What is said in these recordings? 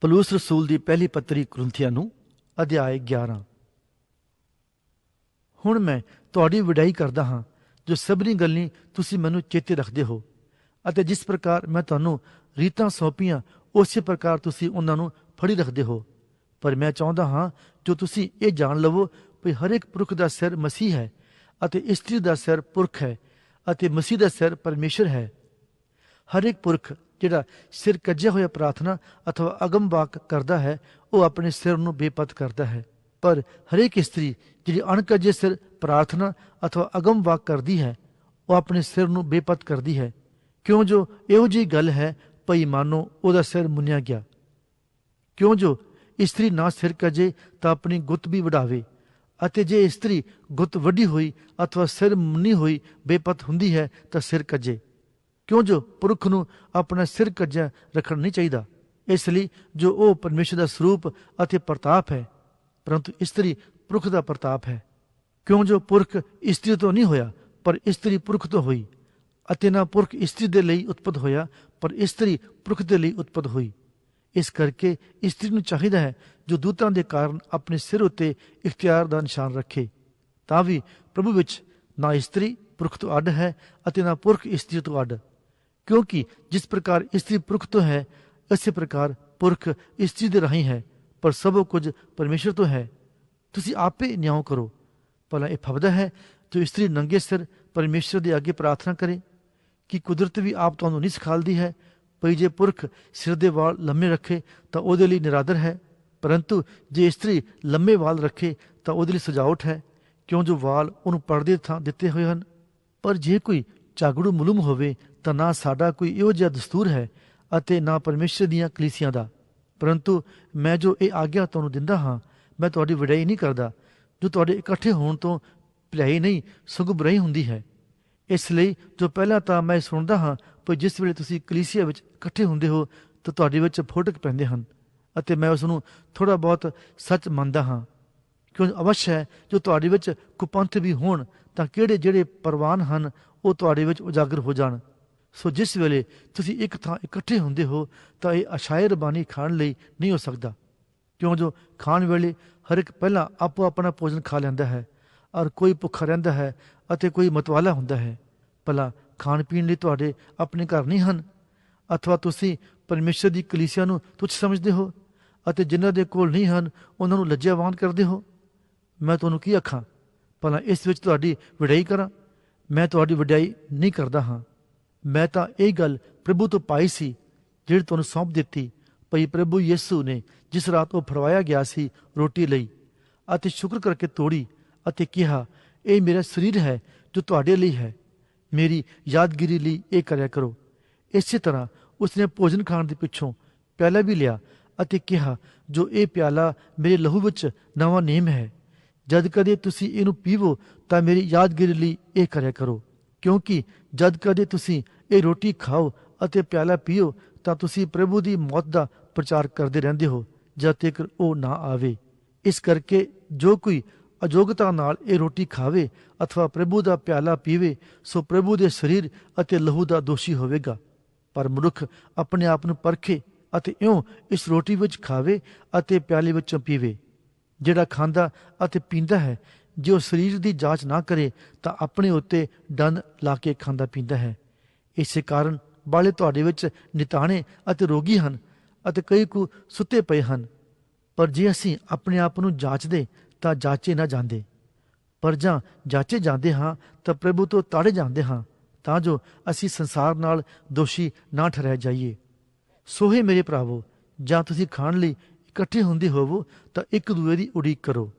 ਪਲੂਸ ਰਸੂਲ ਦੀ ਪਹਿਲੀ ਪੱਤਰੀ ਕੁਰਿੰਥੀਆਂ ਨੂੰ, ਅਧਿਆਇ 11 ਹੁਣ ਮੈਂ ਤੁਹਾਡੀ ਵਿਡਾਈ ਕਰਦਾ ਹਾਂ, ਜੋ ਸਭਨੀ ਗੱਲਾਂ ਤੁਸੀਂ ਮੈਨੂੰ ਚੇਤੇ ਰੱਖਦੇ ਹੋ, ਅਤੇ ਜਿਸ ਪ੍ਰਕਾਰ ਮੈਂ ਤੁਹਾਨੂੰ ਰੀਤਾਂ ਸੌਂਪੀਆਂ, ਉਸੇ ਪ੍ਰਕਾਰ ਤੁਸੀਂ ਉਹਨਾਂ ਨੂੰ ਫੜੀ ਰੱਖਦੇ ਹੋ। ਪਰ ਮੈਂ ਚਾਹੁੰਦਾ ਹਾਂ, ਜੋ ਤੁਸੀਂ ਇਹ ਜਾਣ ਲਵੋ ਕਿ ਹਰ ਇੱਕ ਪੁਰਖ ਦਾ ਸਿਰ ਮਸੀਹ ਹੈ, ਅਤੇ ਇਸਤਰੀ ਦਾ ਸਿਰ ਪੁਰਖ ਹੈ, ਅਤੇ ਮਸੀਹ ਦਾ ਸਿਰ ਪਰਮੇਸ਼ਰ ਹੈ। ਹਰ ਇੱਕ ਪੁਰਖ ਜਿਹੜਾ ਸਿਰ ਕੱਜਿਆ ਹੋਇਆ ਪ੍ਰਾਰਥਨਾ ਅਥਵਾ ਅਗਮ ਵਾਕ ਕਰਦਾ ਹੈ, ਉਹ ਆਪਣੇ ਸਿਰ ਨੂੰ ਬੇਪਤ ਕਰਦਾ ਹੈ। ਪਰ ਹਰੇਕ ਇਸਤਰੀ ਜਿਹੜੀ ਅਣਕੱਜੇ ਸਿਰ ਪ੍ਰਾਰਥਨਾ ਅਥਵਾ ਅਗਮ ਵਾਕ ਕਰਦੀ ਹੈ, ਉਹ ਆਪਣੇ ਸਿਰ ਨੂੰ ਬੇਪਤ ਕਰਦੀ ਹੈ। ਕਿਉਂ ਜੋ ਇਹੋ ਜਿਹੀ ਗੱਲ ਹੈ, ਭਈ ਮਾਨੋ ਉਹਦਾ ਸਿਰ ਮੁੰਨਿਆ ਗਿਆ। ਕਿਉਂ ਜੋ ਇਸਤਰੀ ਨਾ ਸਿਰ ਕੱਜੇ ਤਾਂ ਆਪਣੀ ਗੁੱਤ ਵੀ ਵਡਾਵੇ ਅਤੇ ਜੇ ਇਸਤਰੀ ਗੁੱਤ ਵੱਡੀ ਹੋਈ ਅਥਵਾ ਸਿਰ ਮੁੰਨੀ ਹੋਈ ਬੇਪਤ ਹੁੰਦੀ ਹੈ ਤਾਂ ਸਿਰ ਕੱਜੇ। ਕਿਉਂ ਜੋ ਪੁਰਖ ਨੂੰ ਆਪਣਾ ਸਿਰ ਕੱਜਿਆ ਰੱਖਣਾ ਨਹੀਂ ਚਾਹੀਦਾ? ਇਸ ਲਈ ਜੋ ਉਹ ਪਰਮੇਸ਼ਰ ਦਾ ਸਰੂਪ ਅਤੇ ਪ੍ਰਤਾਪ ਹੈ, ਪਰੰਤੂ ਇਸਤਰੀ ਪੁਰਖ ਦਾ ਪ੍ਰਤਾਪ ਹੈ। ਕਿਉਂ ਜੋ ਪੁਰਖ ਇਸਤਰੀ ਤੋਂ ਨਹੀਂ ਹੋਇਆ, ਪਰ ਇਸਤਰੀ ਪੁਰਖ ਤੋਂ ਹੋਈ, ਅਤੇ ਨਾ ਪੁਰਖ ਇਸਤਰੀ ਦੇ ਲਈ ਉਤਪਤ ਹੋਇਆ, ਪਰ ਇਸਤਰੀ ਪੁਰਖ ਦੇ ਲਈ ਉਤਪਤ ਹੋਈ। ਇਸ ਕਰਕੇ ਇਸਤਰੀ ਨੂੰ ਚਾਹੀਦਾ ਹੈ ਜੋ ਦੂਤਾਂ ਦੇ ਕਾਰਨ ਆਪਣੇ ਸਿਰ ਉੱਤੇ ਇਖਤਿਆਰ ਦਾ ਨਿਸ਼ਾਨ ਰੱਖੇ। ਤਾਂ ਵੀ ਪ੍ਰਭੂ ਵਿੱਚ ਨਾ ਇਸਤਰੀ ਪੁਰਖ ਤੋਂ ਅੱਡ ਹੈ ਅਤੇ ਨਾ ਪੁਰਖ ਇਸਤਰੀ ਤੋਂ ਅੱਡ। ਕਿਉਂਕਿ ਜਿਸ ਪ੍ਰਕਾਰ ਇਸਤਰੀ ਪੁਰਖ ਤੋਂ ਹੈ ਇਸੇ ਪ੍ਰਕਾਰ ਪੁਰਖ ਇਸਤਰੀ ਦੇ ਰਾਹੀਂ ਹੈ ਪਰ ਸਭ ਕੁਝ ਪਰਮੇਸ਼ਰ ਤੋਂ ਹੈ ਤੁਸੀਂ ਆਪੇ ਨਿਆਂ ਕਰੋ ਭਲਾ ਇਹ ਫਬਦਾ ਹੈ ਜੋ ਇਸਤਰੀ ਨੰਗੇ ਸਿਰ ਪਰਮੇਸ਼ਰ ਦੇ ਅੱਗੇ ਪ੍ਰਾਰਥਨਾ ਕਰੇ ਕਿ ਕੁਦਰਤ ਵੀ ਆਪ ਤੁਹਾਨੂੰ ਨਹੀਂ ਸਿਖਾਲਦੀ ਹੈ ਭਈ ਜੇ ਪੁਰਖ ਸਿਰ ਦੇ ਵਾਲ ਲੰਮੇ ਰੱਖੇ ਤਾਂ ਉਹਦੇ ਲਈ ਨਿਰਾਦਰ ਹੈ ਪਰੰਤੂ ਜੇ ਇਸਤਰੀ ਲੰਮੇ ਵਾਲ ਰੱਖੇ ਤਾਂ ਉਹਦੇ ਲਈ ਸਜਾਵਟ ਹੈ ਕਿਉਂ ਜੋ ਵਾਲ ਉਹਨੂੰ ਪਰਦੇ ਥਾਂ ਦਿੱਤੇ ਹੋਏ ਹਨ ਪਰ ਜੇ ਕੋਈ ਚਾਗੜੂ ਮਲੂਮ ਹੋਵੇ ਤਾਂ ਨਾ ਸਾਡਾ ਕੋਈ ਇਹੋ ਜਿਹਾ ਦਸਤੂਰ ਹੈ ਅਤੇ ਨਾ ਪਰਮੇਸ਼ਰ ਦੀਆਂ ਕਲੀਸੀਆਂ ਦਾ। ਪਰੰਤੂ ਮੈਂ ਜੋ ਇਹ ਆਗਿਆ ਤੁਹਾਨੂੰ ਦਿੰਦਾ ਹਾਂ, ਮੈਂ ਤੁਹਾਡੀ ਵਿੜਾਈ ਨਹੀਂ ਕਰਦਾ। ਜੋ ਤੁਹਾਡੇ ਇਕੱਠੇ ਹੋਣ ਤੋਂ ਭਲਾਈ ਨਹੀਂ, ਸਗੋਂ ਬੁਰਾਈ ਹੁੰਦੀ ਹੈ। ਇਸ ਲਈ ਜੋ ਪਹਿਲਾਂ ਤਾਂ ਮੈਂ ਸੁਣਦਾ ਹਾਂ ਪਰ ਜਿਸ ਵੇਲੇ ਤੁਸੀਂ ਕਲੀਸਿਆ ਵਿੱਚ ਇਕੱਠੇ ਹੁੰਦੇ ਹੋ, ਤਾਂ ਤੁਹਾਡੇ ਵਿੱਚ ਫੋਟਕ ਪੈਂਦੇ ਹਨ ਅਤੇ ਮੈਂ ਉਸ ਨੂੰ ਥੋੜਾ ਬਹੁਤ ਸੱਚ ਮੰਨਦਾ ਹਾਂ। ਕਿਉਂ ਅਵਸ਼ ਹੈ, ਜੋ ਤੁਹਾਡੇ ਵਿੱਚ ਕੁਪੰਥ ਵੀ ਹੋਣ, ਤਾਂ ਕਿਹੜੇ ਜਿਹੜੇ ਪਰਵਾਨ ਹਨ, ਉਹ ਤੁਹਾਡੇ ਵਿੱਚ ਉਜਾਗਰ ਹੋ ਜਾਣ। ਸੋ ਜਿਸ ਵੇਲੇ ਤੁਸੀਂ ਇੱਕ ਥਾਂ ਇਕੱਠੇ ਹੁੰਦੇ ਹੋ, ਤਾਂ ਇਹ ਅਸ਼ਾਇਰ ਬਾਣੀ ਖਾਣ ਲਈ ਨਹੀਂ ਹੋ ਸਕਦਾ। ਕਿਉਂ ਜੋ ਖਾਣ ਵੇਲੇ ਹਰ ਇੱਕ ਪਹਿਲਾਂ ਆਪੋ ਆਪਣਾ ਭੋਜਨ ਖਾ ਲੈਂਦਾ ਹੈ, ਔਰ ਕੋਈ ਭੁੱਖਾ ਰਹਿੰਦਾ ਹੈ ਅਤੇ ਕੋਈ ਮਤਵਾਲਾ ਹੁੰਦਾ ਹੈ। ਭਲਾ ਖਾਣ ਪੀਣ ਲਈ ਤੁਹਾਡੇ ਆਪਣੇ ਘਰ ਨਹੀਂ ਹਨ? ਅਥਵਾ ਤੁਸੀਂ ਪਰਮੇਸ਼ਰ ਦੀ ਕਲੀਸਿਆ ਨੂੰ ਤੁੱਛ ਸਮਝਦੇ ਹੋ ਅਤੇ ਜਿਨ੍ਹਾਂ ਦੇ ਕੋਲ ਨਹੀਂ ਹਨ, ਉਹਨਾਂ ਨੂੰ ਲੱਜਿਆਵਾਨ ਕਰਦੇ ਹੋ? ਮੈਂ ਤੁਹਾਨੂੰ ਕੀ ਆਖਾਂ? ਭਲਾ ਇਸ ਵਿੱਚ ਤੁਹਾਡੀ ਵਡਿਆਈ ਕਰਾਂ? ਮੈਂ ਤੁਹਾਡੀ ਵਡਿਆਈ ਨਹੀਂ ਕਰਦਾ ਹਾਂ। ਮੈਂ ਤਾਂ ਇਹ ਗੱਲ ਪ੍ਰਭੂ ਤੋਂ ਪਾਈ ਸੀ, ਜਿਹੜੀ ਤੁਹਾਨੂੰ ਸੌਂਪ ਦਿੱਤੀ, ਭਈ ਪ੍ਰਭੂ ਯਿਸੂ ਨੇ ਜਿਸ ਰਾਤ ਉਹ ਫੜਵਾਇਆ ਗਿਆ ਸੀ ਰੋਟੀ ਲਈ ਅਤੇ ਸ਼ੁਕਰ ਕਰਕੇ ਤੋੜੀ ਅਤੇ ਕਿਹਾ, ਇਹ ਮੇਰਾ ਸਰੀਰ ਹੈ ਜੋ ਤੁਹਾਡੇ ਲਈ ਹੈ। ਮੇਰੀ ਯਾਦਗਿਰੀ ਲਈ ਇਹ ਕਰਿਆ ਕਰੋ। ਇਸੇ ਤਰ੍ਹਾਂ ਉਸਨੇ ਭੋਜਨ ਖਾਣ ਦੇ ਪਿੱਛੋਂ ਪਿਆਲਾ ਵੀ ਲਿਆ ਅਤੇ ਕਿਹਾ, ਜੋ ਇਹ ਪਿਆਲਾ ਮੇਰੇ ਲਹੂ ਵਿੱਚ ਨਵਾਂ ਨੇਮ ਹੈ, ਜਦ ਕਦੇ ਤੁਸੀਂ ਇਹਨੂੰ ਪੀਵੋ ਤਾਂ ਮੇਰੀ ਯਾਦਗਿਰੀ ਲਈ ਇਹ ਕਰਿਆ ਕਰੋ। ਕਿਉਂਕਿ ਜਦ ਕਦੇ ਤੁਸੀਂ ਇਹ ਰੋਟੀ ਖਾਓ ਅਤੇ ਪਿਆਲਾ ਪੀਓ, ਤਾਂ ਤੁਸੀਂ ਪ੍ਰਭੂ ਦੀ ਮੌਤ ਦਾ ਪ੍ਰਚਾਰ ਕਰਦੇ ਰਹਿੰਦੇ ਹੋ, ਜਦ ਤੱਕ ਉਹ ਨਾ ਆਵੇ। ਇਸ ਕਰਕੇ ਜੋ ਕੋਈ ਅਯੋਗਤਾ ਨਾਲ ਇਹ ਰੋਟੀ ਖਾਵੇ ਅਥਵਾ ਪ੍ਰਭੂ ਦਾ ਪਿਆਲਾ ਪੀਵੇ, ਸੋ ਪ੍ਰਭੂ ਦੇ ਸਰੀਰ ਅਤੇ ਲਹੂ ਦਾ ਦੋਸ਼ੀ ਹੋਵੇਗਾ। ਪਰ ਮਨੁੱਖ ਆਪਣੇ ਆਪ ਨੂੰ ਪਰਖੇ ਅਤੇ ਇਉਂ ਇਸ ਰੋਟੀ ਵਿੱਚ ਖਾਵੇ ਅਤੇ ਪਿਆਲੇ ਵਿੱਚੋਂ ਪੀਵੇ। ਜਿਹੜਾ ਖਾਂਦਾ ਅਤੇ ਪੀਂਦਾ ਹੈ ਜੇ ਉਹ ਸਰੀਰ ਦੀ ਜਾਂਚ ਨਾ ਕਰੇ, ਤਾਂ ਆਪਣੇ ਉੱਤੇ ਡੰਨ ਲਾ ਕੇ ਖਾਂਦਾ ਪੀਂਦਾ ਹੈ। ਇਸੇ ਕਾਰਨ ਬਾਲੇ ਤੁਹਾਡੇ ਵਿੱਚ ਨਿਤਾਣੇ ਅਤੇ ਰੋਗੀ ਹਨ ਅਤੇ ਕਈ ਕੁ ਸੁੱਤੇ ਪਏ ਹਨ। ਪਰ ਜੇ ਅਸੀਂ ਆਪਣੇ ਆਪ ਨੂੰ ਜਾਂਚਦੇ, ਤਾਂ ਜਾਚੇ ਨਾ ਜਾਂਦੇ। ਪਰ ਜਾਂ ਜਾਚੇ ਜਾਂਦੇ ਹਾਂ, ਤਾਂ ਪ੍ਰਭੂ ਤੋਂ ਤਾੜੇ ਜਾਂਦੇ ਹਾਂ, ਤਾਂ ਜੋ ਅਸੀਂ ਸੰਸਾਰ ਨਾਲ ਦੋਸ਼ੀ ਨਾ ਠਹਿਰਾਏ ਜਾਈਏ। ਸੋਹੇ ਮੇਰੇ ਭਰਾਵੋ, ਜਾਂ ਤੁਸੀਂ ਖਾਣ ਲਈ ਇਕੱਠੇ ਹੁੰਦੇ ਹੋਵੋ, ਤਾਂ ਇੱਕ ਦੂਏ ਦੀ ਉਡੀਕ ਕਰੋ।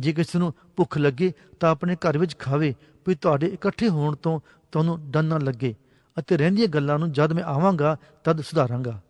ਜੇ ਕਿਸੇ ਨੂੰ ਭੁੱਖ ਲੱਗੇ ਤਾਂ ਆਪਣੇ ਘਰ ਵਿੱਚ ਖਾਵੇ, ਵੀ ਤੁਹਾਡੇ ਇਕੱਠੇ ਹੋਣ ਤੋਂ ਤੁਹਾਨੂੰ ਡਰ ਨਾ ਲੱਗੇ ਅਤੇ ਰਹਿੰਦੀਆਂ ਗੱਲਾਂ ਨੂੰ ਜਦ ਮੈਂ ਆਵਾਂਗਾ ਤਦ ਸੁਧਾਰਾਂਗਾ।